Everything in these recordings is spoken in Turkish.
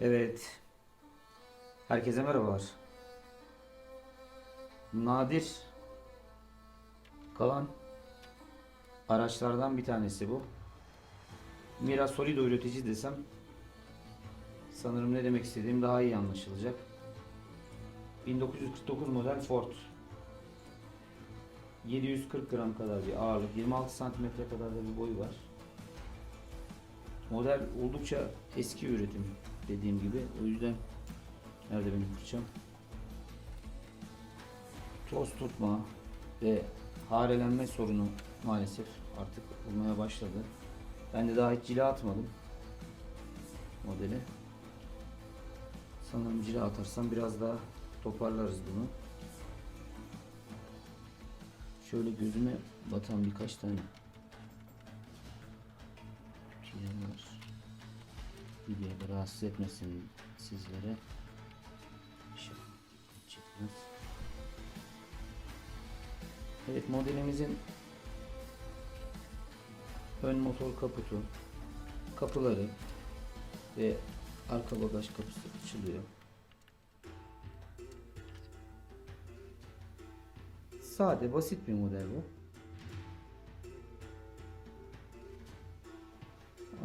Evet. Herkese merhabalar. Nadir kalan araçlardan bir tanesi bu. Mira Solido üretici desem sanırım ne demek istediğim daha iyi anlaşılacak. 1949 model Ford. 740 gram kadar bir ağırlık, 26 santimetre kadar da bir boyu var. Model oldukça eski üretim dediğim gibi. O yüzden nerede benim fırçam? Toz tutma ve harelenme sorunu maalesef artık olmaya başladı. Ben de daha hiç cila atmadım modeli. Sanırım cila atarsam biraz daha toparlarız bunu. Şöyle gözüme batan birkaç tane Videoda rahatsız etmesin sizlere. Evet modelimizin ön motor kaputu, kapıları ve arka bagaj kapısı açılıyor. Sade, basit bir model bu.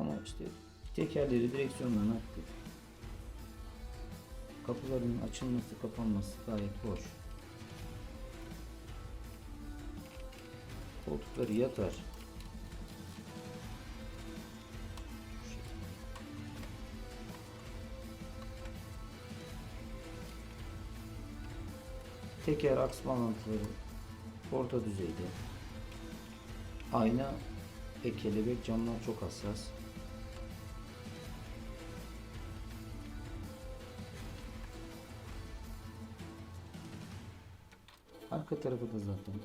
Ama işte tekerleri, direksiyonlarını aktif. Kapıların açılması, kapanması gayet hoş. Koltukları yatar. Teker aks bağlantıları orta düzeyde. Ayna ve kelebek camlar çok hassas. Arka tarafı da zaten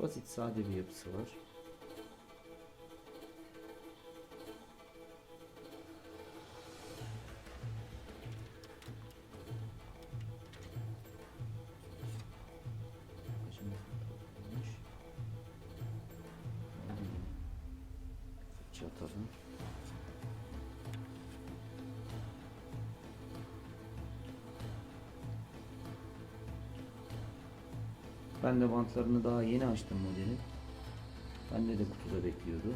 basit sade bir yapısı var. Bagajımız Ben de bantlarını daha yeni açtım modelin. Bende de kutuda bekliyordu.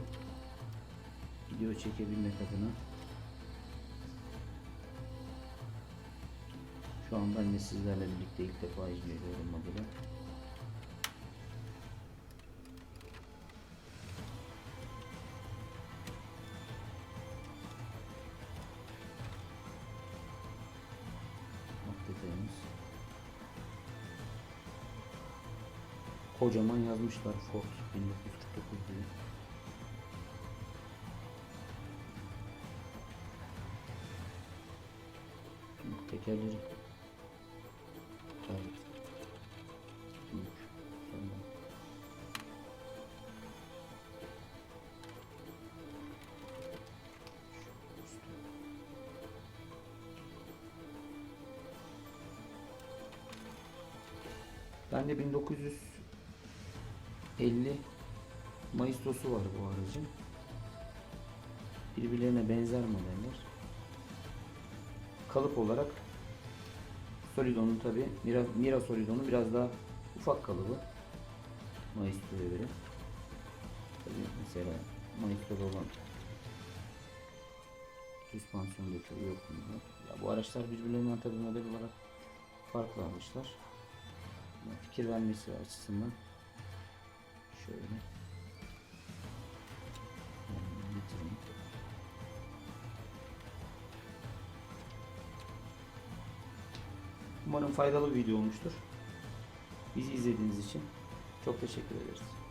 Video çekebilmek adına. Şu an ben de sizlerle birlikte ilk defa izliyorum modeli. Kocaman yazmışlar Ford 1949 diye. Tekerleri. Tabii. Ben de 1900 50 Mayıstosu var bu aracın. Birbirlerine benzer modeller. Kalıp olarak Solidon'un tabi Mira, Mira Solidon'un biraz daha ufak kalıbı Maestro'ya göre. Tabi mesela Maestro'da olan süspansiyon detayı yok bunda. Ya bu araçlar birbirlerinden tabi model olarak farklı almışlar. Fikir vermesi açısından şöyle. Umarım faydalı bir video olmuştur. Bizi izlediğiniz için çok teşekkür ederiz.